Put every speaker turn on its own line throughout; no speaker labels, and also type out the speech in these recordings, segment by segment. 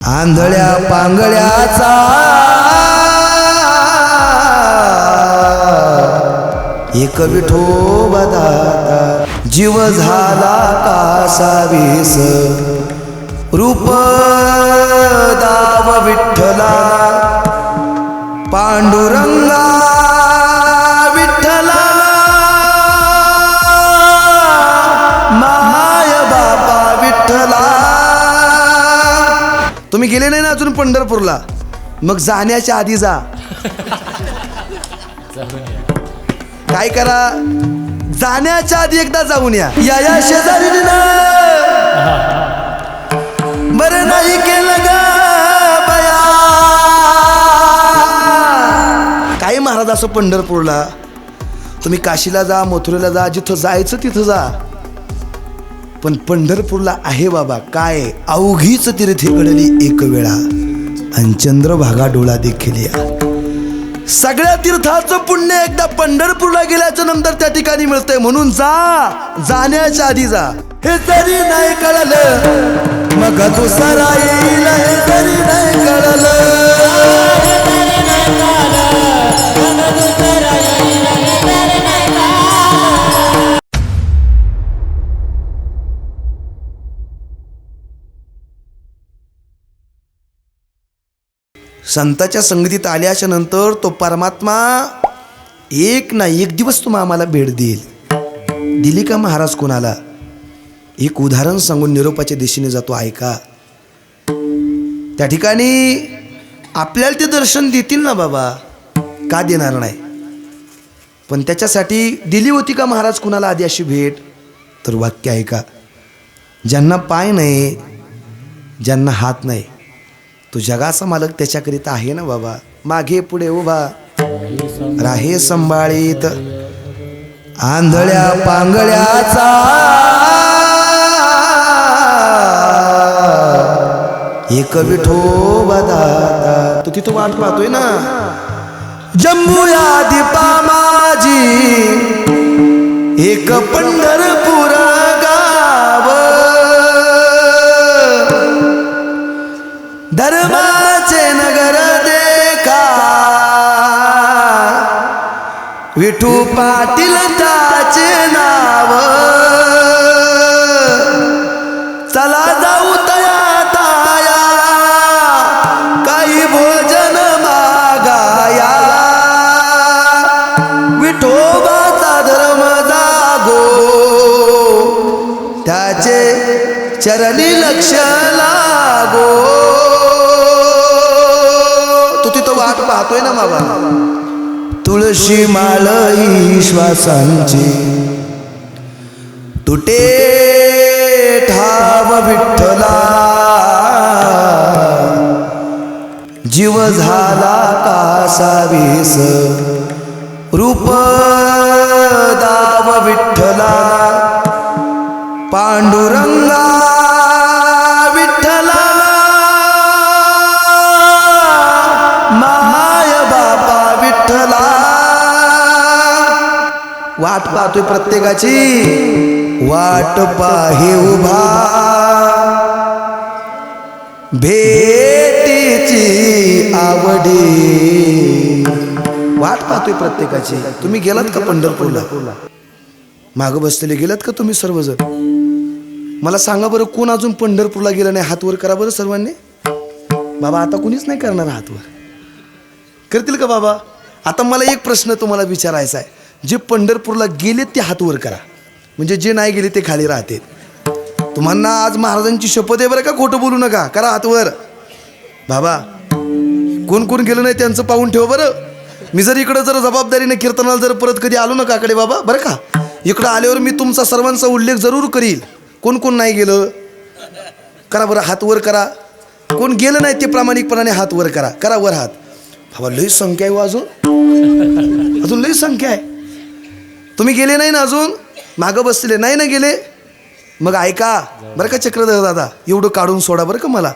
आंधळ्या पांगळ्याचा. एक विठो बदाता जीव झाला कासावीस रूप दाव विठ्ठला पांडुरंगा तुम्ही गेले नाही ना अजून पंढरपूरला? मग जाण्याच्या आधी जा. काय करा? जाण्याच्या आधी एकदा जाऊन या. या या शेजारी बरं नाही केलं ग बया. काही महाराज असं पंढरपूरला तुम्ही काशीला जा मथुरेला जा जिथं जायचं तिथं जा. पण पंढरपूरला आहे बाबा काय अवघीच तीर्थे घडली एक वेळा. आणि चंद्रभागा डोळा देखील या. सगळ्या तीर्थाचं पुण्य एकदा पंढरपूरला गेल्याच्यानंतर त्या ठिकाणी मिळतंय. म्हणून जा जाण्याच्या आधी जा. हे तरी नाही कळलं मग दुसरा येईल हे तरी नाही कळलं. संताच्या संगतीत आल्याच्यानंतर तो परमात्मा एक ना एक दिवस तुम्हा आम्हाला भेट देईल. दिली का महाराज कोणाला? एक उदाहरण सांगून निरोपाच्या दिशेने जातो ऐका त्या ठिकाणी आपल्याला ते दर्शन देतील ना बाबा? का देणार नाही? पण त्याच्यासाठी दिली होती का महाराज कुणाला आधी अशी भेट? तर वाक्य ऐका ज्यांना पाय नाही ज्यांना हात नाही तो जगाचा मालक त्याच्याकरिता आहे ना बाबा. मागे पुढे उभा. राहे संभाळीत. आंधळ्या पांगळ्याचा. एक विठोबा दादा तू तिथं वाट पाहतोय ना. जम्मू या दीपा माझी. एक पंढर विठू पाटील त्याचे नाव. चला जाऊ तया ताया काही भोजन मागाया. विठोबाचा धर्म जागो त्याचे चरणी लक्ष लागो. तू तिथं वाट पाहतोय ना बाबा. तुळशी माळ श्वासांची. तुटे ठाव विठ्ठला. जीव झाला कासावीस रूप दाव विठ्ठला. पांडुरंगा वाट पाहतोय प्रत्येकाची. वाट पाहे उभा. भेटीची आवडी. वाट पाहतोय प्रत्येकाची. तुम्ही गेलात का पंढरपूरला? मागं बसलेले गेलात का तुम्ही सर्वजण? मला सांगा बरं कोण अजून पंढरपूरला गेलं नाही? हातवर करा बरं सर्वांनी. बाबा आता कुणीच नाही करणार हातवर. करतील का बाबा? आता मला एक प्रश्न तुम्हाला विचारायचा आहे. जे पंढरपूरला गेले ते हात वर करा. म्हणजे जे नाही गेले ते खाली राहते. तुम्हाला आज महाराजांची शपथ आहे बरं का? खोटं बोलू नका. करा हातवर बाबा कोण कोण गेलं नाही त्यांचं पाहून ठेव बरं. मी जर इकडं जर जबाबदारीने कीर्तनाला जर परत कधी आलो नका काकडे बाबा बरं का? इकडं आल्यावर मी तुमचा सर्वांचा उल्लेख जरूर करील. कोण कोण नाही गेलं? करा बरं हात वर करा. कोण गेलं नाही ते प्रामाणिकपणाने हात वर करा. करा वर हात. बाबा लई संख्या आहे हो अजून. अजून लई संख्या आहे. तुम्ही गेले नाही ना अजून? मागं बसलेले नाही ना गेले? मग ऐका बरं का चक्रधर दादा? एवढं काढून सोडा बरं का मला.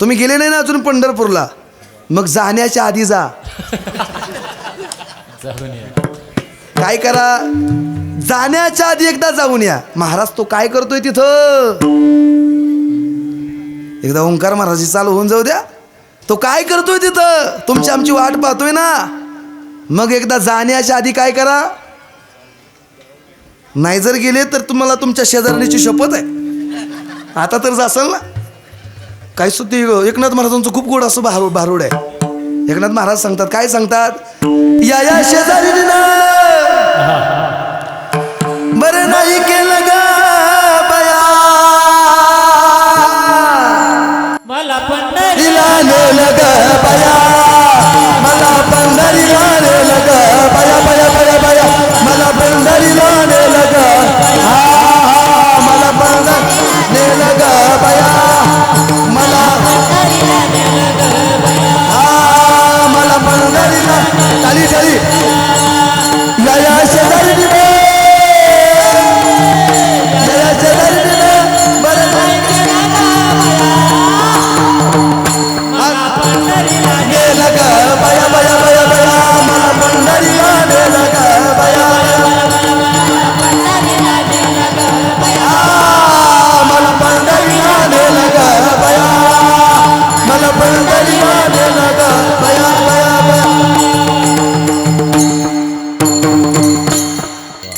तुम्ही गेले नाही ना अजून पंढरपूरला? मग जाण्याच्या आधी जा. काय करा? जाण्याच्या आधी एकदा जाऊन या. महाराज तो काय करतोय तिथं? एकदा ओंकार महाराजी चालू होऊन जाऊ द्या. तो काय करतोय तिथं? तुमची आमची वाट पाहतोय ना. मग एकदा जाण्याच्या आधी काय करा? नाही जर गेले तर तुम्हाला तुमच्या शेजारणीची शपथ आहे. आता तर जासाल ना? काय सुद्धा एकनाथ महाराजांचं खूप गोड असं भारू भारूड आहे. एकनाथ महाराज सांगतात काय सांगतात? या या शेजारीनं बरं नाही केलं ग बया.
मला पंढरी
दिला बया.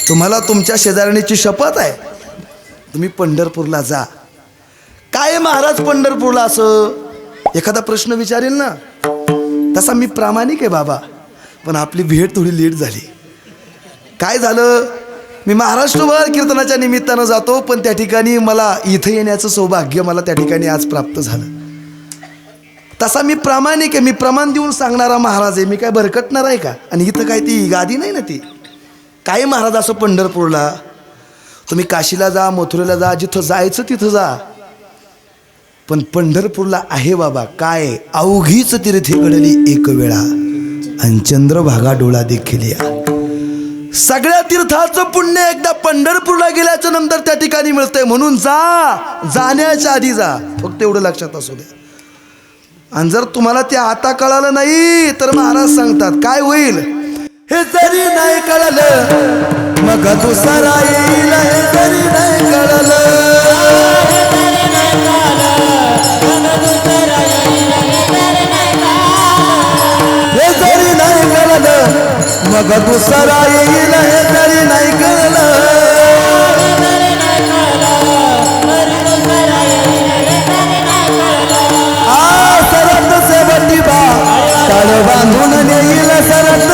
तुम्हाला तुमच्या शेजारणीची शपथ आहे. तुम्ही पंढरपूरला जा. काय महाराज पंढरपूरला असं? एखादा प्रश्न विचारेल ना? तसा मी प्रामाणिक आहे बाबा पण आपली भेट थोडी लेट झाली. काय झालं? मी महाराष्ट्रभर कीर्तनाच्या निमित्तानं जातो पण त्या ठिकाणी मला इथं येण्याचं सौभाग्य मला त्या ठिकाणी आज प्राप्त झालं. तसा मी प्रामाणिक आहे मी प्रमाण देऊन सांगणारा महाराज आहे. मी काय भरकटणार आहे का? आणि इथं काय ती गादी नाही ना ती? काय महाराज असं पंढरपूरला तुम्ही काशीला जा मथुरेला जा जिथं जायचं तिथं जा. पण पंढरपूरला आहे बाबा काय? अवघीच तीर्थे घडली एक वेळा. आणि चंद्रभागा डोळा देखील या. सगळ्या तीर्थाचं पुण्य एकदा पंढरपूरला गेल्याच्यानंतर त्या ठिकाणी मिळतंय. म्हणून जा जाण्याच्या आधी जा. फक्त एवढं लक्षात असू द्या. आणि जर तुम्हाला ते आता कळालं नाही तर महाराज सांगतात काय होईल? हे जरी नाही कळलं मग दुसरा येईल हे जरी नाही कळलं. हे जरी नाही कळलं मग दुसरा येईल हे जरी नाही कळलं. बांधून नेईल सरत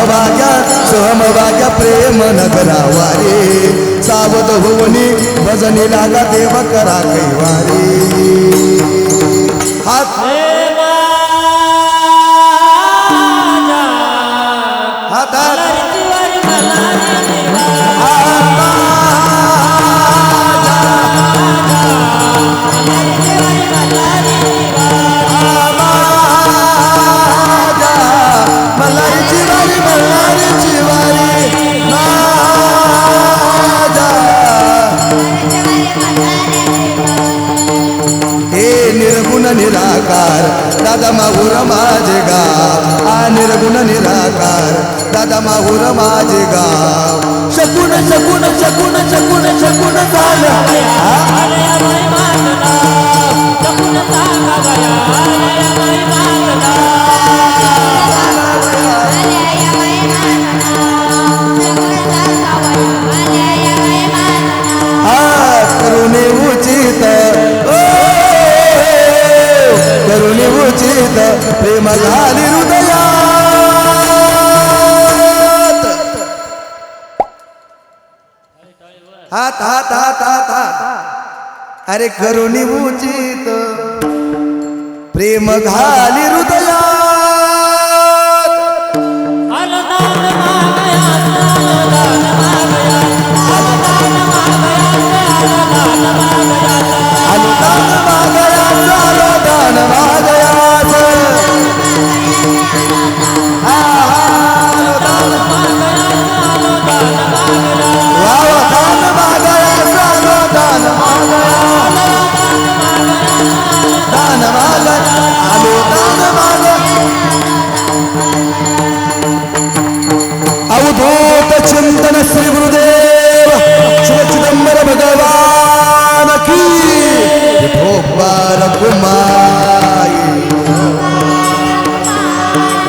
अहम वाग्या प्रेम वाग्या प्रेम नगरावारे सावध होवनी भजनी लागा देव करा कैवारी. हात माझे गाव. शकून शकून शकून शकून शकून झालं. हा? करुणे उचित. करुणे उचित. प्रेम झाली हृदया हात हात हात हात हात अरे करुणी उचित. प्रेम घाली हृदय